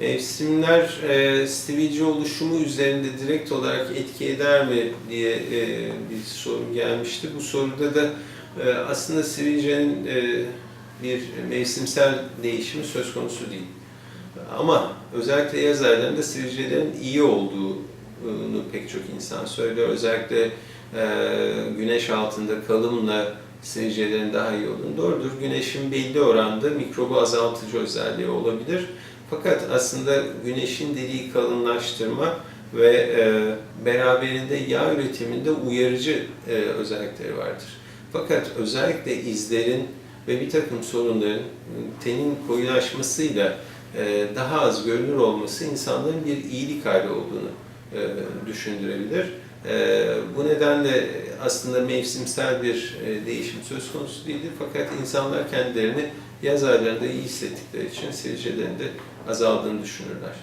Mevsimler e, sivilce oluşumu üzerinde direkt olarak etki eder mi diye e, bir soru gelmişti. Bu soruda da e, aslında sivilcenin e, bir mevsimsel değişimi söz konusu değil. Ama özellikle yaz aylarında sivilcelerin iyi olduğunu pek çok insan söylüyor. Özellikle e, güneş altında kalımla sivilcelerin daha iyi olduğunu doğrudur. Güneşin belli oranda mikrobu azaltıcı özelliği olabilir. Fakat aslında güneşin deriyi kalınlaştırma ve e, beraberinde yağ üretiminde uyarıcı e, özellikleri vardır. Fakat özellikle izlerin ve bir takım sorunların e, tenin koyulaşmasıyla e, daha az görünür olması insanların bir iyilik hali olduğunu e, düşündürebilir. E, bu nedenle aslında mevsimsel bir e, değişim söz konusu değildir. Fakat insanlar kendilerini yaz aylarında iyi hissettikleri için sivilcelerin de azaldığını düşünürler.